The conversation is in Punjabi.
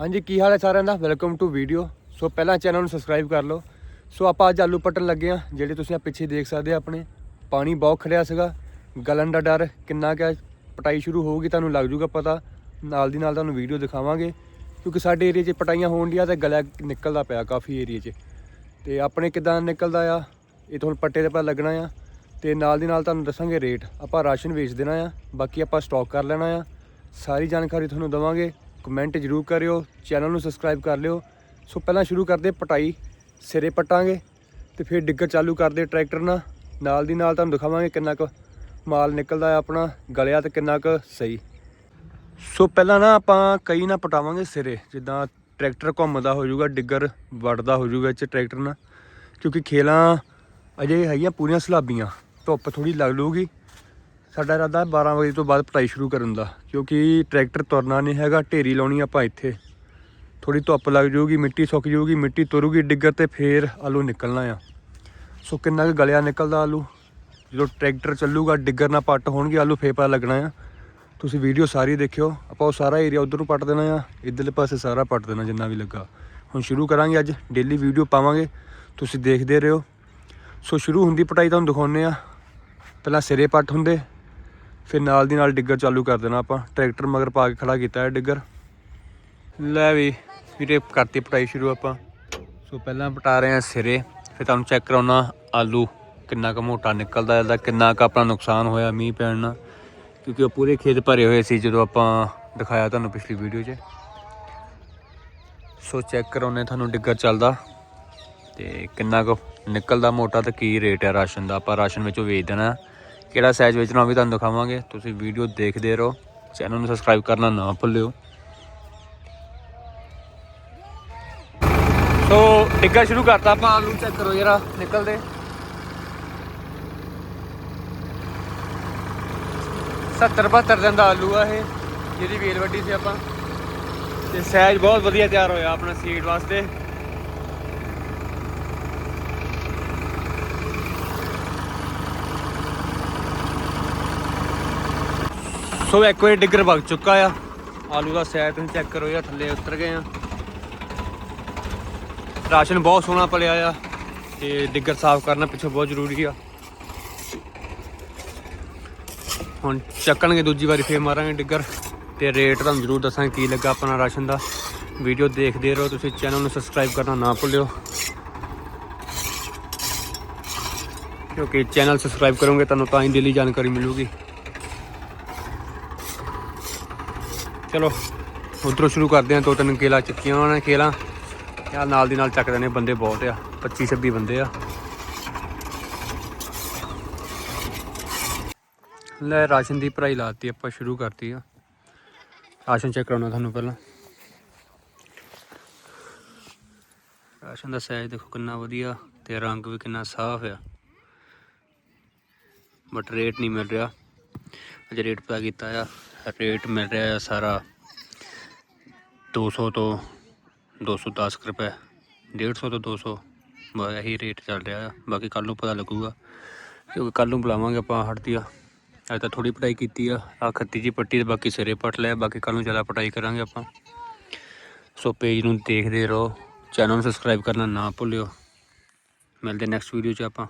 ਹਾਂਜੀ, ਕੀ ਹਾਲ ਹੈ ਸਾਰਿਆਂ ਦਾ? ਵੈਲਕਮ ਟੂ ਵੀਡੀਓ ਸੋ ਪਹਿਲਾਂ ਚੈਨਲ ਨੂੰ ਸਬਸਕ੍ਰਾਈਬ ਕਰ ਲਓ। ਸੋ ਆਪਾਂ ਅੱਜ ਆਲੂ ਪੱਟਣ ਲੱਗੇ ਆ ਜਿਹੜੇ ਤੁਸੀਂ ਆ ਪਿੱਛੇ ਦੇਖ ਸਕਦੇ ਆ ਆਪਣੇ। ਪਾਣੀ ਬਹੁਤ ਖੜਿਆ ਸੀਗਾ। ਗਲਣ ਦਾ ਡਰ ਕਿੰਨਾ ਕਿ ਪਟਾਈ ਸ਼ੁਰੂ ਹੋਊਗੀ, ਤੁਹਾਨੂੰ ਲੱਗ ਜੂਗਾ ਪਤਾ। ਨਾਲ ਦੀ ਨਾਲ ਤੁਹਾਨੂੰ ਵੀਡੀਓ ਦਿਖਾਵਾਂਗੇ। ਕਿਉਂਕਿ ਸਾਡੇ ਏਰੀਆ 'ਚ ਪਟਾਈਆਂ ਹੋਣ ਡੀਆਂ ਤੇ ਗਲਾ ਨਿਕਲਦਾ ਪਿਆ ਕਾਫੀ ਏਰੀਆ 'ਚ। ਤੇ ਆਪਣੇ ਕਿਦਾਂ ਨਿਕਲਦਾ ਆ? ਇਹ ਤੁਹਾਨੂੰ ਪੱਟੇ ਦੇ ਪਾ ਲੱਗਣਾ ਆ। ਤੇ ਨਾਲ ਦੀ ਨਾਲ ਤੁਹਾਨੂੰ ਦੱਸਾਂਗੇ ਰੇਟ ਆਪਾਂ ਰਾਸ਼ਨ ਵੇਚ ਦੇਣਾ ਆ। ਬਾਕੀ ਆਪਾਂ ਸਟਾਕ ਕਰ ਲੈਣਾ ਆ। ਸਾਰੀ ਜਾਣਕਾਰੀ ਤੁਹਾਨੂੰ ਦਵਾਂਗੇ। ਕਮੈਂਟ ਜਰੂਰ ਕਰਿਓ ਚੈਨਲ ਨੂੰ ਸਬਸਕ੍ਰਾਈਬ ਕਰ ਲਿਓ। ਸੋ ਪਹਿਲਾਂ ਸ਼ੁਰੂ ਕਰਦੇ ਪਟਾਈ, ਸਿਰੇ ਪਟਾਂਗੇ ਤੇ ਫਿਰ ਡਿੱਗਰ ਚਾਲੂ ਕਰਦੇ ਟਰੈਕਟਰ ਨਾਲ। ਨਾਲ ਦੀ ਨਾਲ ਤੁਹਾਨੂੰ ਦਿਖਾਵਾਂਗੇ ਕਿੰਨਾ ਕੁ ਮਾਲ ਨਿਕਲਦਾ ਆਪਣਾ, ਗਲਿਆ ਤੇ ਕਿੰਨਾ ਕੁ ਸਹੀ। ਸੋ ਪਹਿਲਾਂ ਨਾ ਆਪਾਂ ਕਈ ਨਾ ਪਟਾਵਾਂਗੇ ਸਿਰੇ, ਜਿੱਦਾਂ ਟਰੈਕਟਰ ਘੁੰਮਦਾ ਹੋ ਜਾਊਗਾ ਡਿੱਗਰ ਵੜਦਾ ਹੋ ਜਾਊਗਾ ਇਹ 'ਚ ਟਰੈਕਟਰ ਨਾਲ। ਕਿਉਂਕਿ ਖੇਲਾਂ ਅਜੇ ਹੈਗੀਆਂ ਪੂਰੀਆਂ ਸਲਾਬੀਆਂ, ਧੁੱਪ ਥੋੜੀ ਲੱਗ ਲੂਗੀ ਸਾਡਾ ਇਰਾਦਾ 12 ਵਜੇ ਤੋਂ ਬਾਅਦ ਪਟਾਈ ਸ਼ੁਰੂ ਕਰਨ ਦਾ, ਕਿਉਂਕਿ ਟਰੈਕਟਰ ਤੁਰਨਾ ਨਹੀਂ ਹੈਗਾ, ਢੇਰੀ ਲਾਉਣੀ ਆਪਾਂ ਇੱਥੇ। ਥੋੜੀ ਧੁੱਪ ਲੱਗ ਜਾਊਗੀ, ਮਿੱਟੀ ਸੁੱਕ ਜਾਊਗੀ, ਮਿੱਟੀ ਤੁਰੂਗੀ ਡਿੱਗਰ ਤੇ ਫੇਰ ਆਲੂ ਨਿਕਲਣਾ ਆ। ਸੋ ਕਿੰਨਾ ਕੁ ਗਲਿਆ ਨਿਕਲਦਾ ਆਲੂ? ਜਦੋਂ ਟਰੈਕਟਰ ਚੱਲੂਗਾ, ਡਿੱਗਰ ਨਾਲ ਪੱਟ ਹੋਣਗੇ, ਆਲੂ ਫੇਰ ਪਤਾ ਲੱਗਣਾ ਆ। ਤੁਸੀਂ ਵੀਡੀਓ ਸਾਰੀ ਦੇਖਿਓ, ਆਪਾਂ ਉਹ ਸਾਰਾ ਏਰੀਆ ਉਧਰ ਨੂੰ ਪੱਟ ਦੇਣਾ ਆ, ਇਧਰਲੇ ਪਾਸੇ ਸਾਰਾ ਪੱਟ ਦੇਣਾ ਜਿੰਨਾ ਵੀ ਲੱਗਾ। ਹੁਣ ਸ਼ੁਰੂ ਕਰਾਂਗੇ ਅੱਜ ਡੇਲੀ ਵੀਡੀਓ ਪਾਵਾਂਗੇ, ਤੁਸੀਂ ਦੇਖਦੇ ਰਹੋ। ਸੋ ਸ਼ੁਰੂ ਹੁੰਦੀ ਪਟਾਈ ਤੁਹਾਨੂੰ ਦਿਖਾਉਂਦੇ ਆ, ਪਹਿਲਾਂ ਸਿਰੇ ਪੱਟ ਹੁੰਦੇ ਫਿਰ ਨਾਲ ਦੀ ਨਾਲ ਡਿੱਗਰ ਚਾਲੂ ਕਰ ਦੇਣਾ ਆਪਾਂ। ਟਰੈਕਟਰ ਮਗਰ ਪਾ ਕੇ ਖੜਾ ਕੀਤਾ ਹੈ ਡਿੱਗਰ। ਲੈ ਵੀ, ਵੀਰੇ ਕਰਤੀ ਪਟਾਈ ਸ਼ੁਰੂ ਆਪਾਂ। ਸੋ ਪਹਿਲਾਂ ਪਟਾ ਰਹੇ ਆ ਸਿਰੇ। ਫਿਰ ਤੁਹਾਨੂੰ ਚੈੱਕ ਕਰਾਉਣਾ ਆਲੂ ਕਿੰਨਾ ਕੁ ਮੋਟਾ ਨਿਕਲਦਾ ਇਹਦਾ, ਕਿੰਨਾ ਕੁ ਆਪਣਾ ਨੁਕਸਾਨ ਹੋਇਆ ਮੀਂਹ ਪੈਣ ਨਾਲ। ਕਿਉਂਕਿ ਉਹ ਪੂਰੇ ਖੇਤ ਭਰੇ ਹੋਏ ਸੀ ਜਦੋਂ ਆਪਾਂ ਦਿਖਾਇਆ ਤੁਹਾਨੂੰ ਪਿਛਲੀ ਵੀਡੀਓ 'ਚ। ਸੋ ਚੈੱਕ ਕਰਾਉਣੇ ਤੁਹਾਨੂੰ ਡਿੱਗਰ ਚੱਲਦਾ। ਤੇ ਕਿੰਨਾ ਕੁ ਨਿਕਲਦਾ ਮੋਟਾ ਤੇ ਕੀ ਰੇਟ ਹੈ ਰਾਸ਼ਨ ਦਾ। ਆਪਾਂ ਰਾਸ਼ਨ ਵਿੱਚੋਂ ਵੇਚ ਦੇਣਾ। ਕਿਹੜਾ ਸਾਈਜ਼ ਵੇਚਣਾ ਉਹ ਵੀ ਤੁਹਾਨੂੰ ਦਿਖਾਵਾਂਗੇ। ਤੁਸੀਂ ਵੀਡੀਓ ਦੇਖਦੇ ਰਹੋ। ਚੈਨਲ ਨੂੰ ਸਬਸਕ੍ਰਾਈਬ ਕਰਨਾ ਨਾ ਭੁੱਲਿਓ। ਸੋ ਡਿੱਗਾ ਸ਼ੁਰੂ ਕਰਤਾ ਆਪਾਂ ਆਲੂ ਚੈੱਕ ਕਰੋ ਜਰਾ, ਨਿਕਲਦੇ। ਸੱਤਰ 72 ਦਿਨ ਦਾ ਆਲੂ ਆ ਇਹ, ਜਿਹਦੀ ਵੇਲ ਵੱਡੀ ਸੀ ਆਪਾਂ। ਤੇ ਸਾਈਜ਼ ਬਹੁਤ ਵਧੀਆ ਤਿਆਰ ਹੋਇਆ ਆਪਣਾ ਸੀਡ ਵਾਸਤੇ। ਸੋ ਇੱਕ ਵਾਰੀ ਡਿੱਗਰ ਵਗ ਚੁੱਕਾ ਆ। ਆਲੂ ਦਾ ਸਾਈਜ਼ ਤੁਸੀਂ ਚੈੱਕ ਕਰੋ ਯਾਰ ਥੱਲੇ ਉਤਰ ਗਏ ਆ। ਰਾਸ਼ਨ ਬਹੁਤ ਸੋਹਣਾ ਪਲਿਆ ਆ ਤੇ ਡਿੱਗਰ ਸਾਫ਼ ਕਰਨਾ ਪਿੱਛੋਂ ਬਹੁਤ ਜ਼ਰੂਰੀ ਆ। ਹੁਣ ਚੱਕਣਗੇ, ਦੂਜੀ ਵਾਰੀ ਫੇਰ ਮਾਰਾਂਗੇ ਡਿੱਗਰ। ਤੇ ਰੇਟ ਤੁਹਾਨੂੰ ਜ਼ਰੂਰ ਦੱਸਾਂਗੇ ਕੀ ਲੱਗਾ ਆਪਣਾ ਰਾਸ਼ਨ ਦਾ। ਵੀਡੀਓ ਦੇਖਦੇ ਰਹੋ ਤੁਸੀਂ, ਚੈਨਲ ਨੂੰ ਸਬਸਕ੍ਰਾਈਬ ਕਰਨਾ ਨਾ ਭੁੱਲਿਓ। ਕਿਉਂਕਿ ਚੈਨਲ ਸਬਸਕ੍ਰਾਈਬ ਕਰੋਗੇ, ਤੁਹਾਨੂੰ ਤਾਂ ਹੀ ਡੇਲੀ ਜਾਣਕਾਰੀ ਮਿਲੂਗੀ। ਚਲੋ, ਉਧਰੋਂ ਸ਼ੁਰੂ ਕਰਦੇ ਹਾਂ, ਦੋ ਤਿੰਨ ਕੇਲਾ ਚੱਕੀਆਂ ਉਹਨਾਂ ਨੇ ਕੇਲਾ। ਆ ਨਾਲ ਦੀ ਨਾਲ ਚੱਕਦੇ ਨੇ ਬੰਦੇ ਬਹੁਤ ਆ 25 26 ਬੰਦੇ ਆ। ਲੈ, ਰਾਸ਼ਨ ਦੀ ਭਰਾਈ ਲਾਤੀ, ਆਪਾਂ ਸ਼ੁਰੂ ਕਰਤੀ ਆ। ਰਾਸ਼ਨ ਚੈੱਕ ਕਰਾਉਣਾ ਤੁਹਾਨੂੰ ਪਹਿਲਾਂ। ਰਾਸ਼ਨ ਦਾ ਸਾਈਜ਼ ਦੇਖੋ ਕਿੰਨਾ ਵਧੀਆ ਤੇ ਰੰਗ ਵੀ ਕਿੰਨਾ ਸਾਫ਼ ਆ। ਬਟ ਰੇਟ ਨਹੀਂ ਮਿਲ ਰਿਹਾ। ਅਜੇ ਰੇਟ ਪਤਾ ਕੀਤਾ ਆ। ਰੇਟ ਮਿਲ ਰਿਹਾ ਆ ਸਾਰਾ। 200 ਤੋਂ 210 ਕੁ ਰੁਪਏ। 150 ਤੋਂ 200 ਬਸ ਇਹੀ ਰੇਟ ਚੱਲ ਰਿਹਾ ਆ ਬਾਕੀ ਕੱਲ ਨੂੰ ਪਤਾ ਲੱਗੂਗਾ। ਕਿਉਂਕਿ ਕੱਲ ਨੂੰ ਬੁਲਾਵਾਂਗੇ ਆਪਾਂ ਹੜਤੀ ਆ ਅੱਜ ਤਾਂ ਥੋੜੀ ਪਟਾਈ ਕੀਤੀ ਆ। ਆ ਖੱਤੀ ਜੀ ਪੱਟੀ ਤੇ ਬਾਕੀ ਸਿਰੇ ਪੱਟ ਲਿਆ। ਬਾਕੀ ਕੱਲ ਨੂੰ ਜ਼ਿਆਦਾ ਪਟਾਈ ਕਰਾਂਗੇ ਆਪਾਂ। ਸੋ ਪੇਜ ਨੂੰ ਦੇਖਦੇ ਰਹੋ। ਚੈਨਲ ਨੂੰ ਸਬਸਕ੍ਰਾਈਬ ਕਰਨਾ ਨਾ ਭੁੱਲਿਓ। ਮਿਲਦੇ ਨੈਕਸਟ ਵੀਡੀਓ 'ਚ ਆਪਾਂ।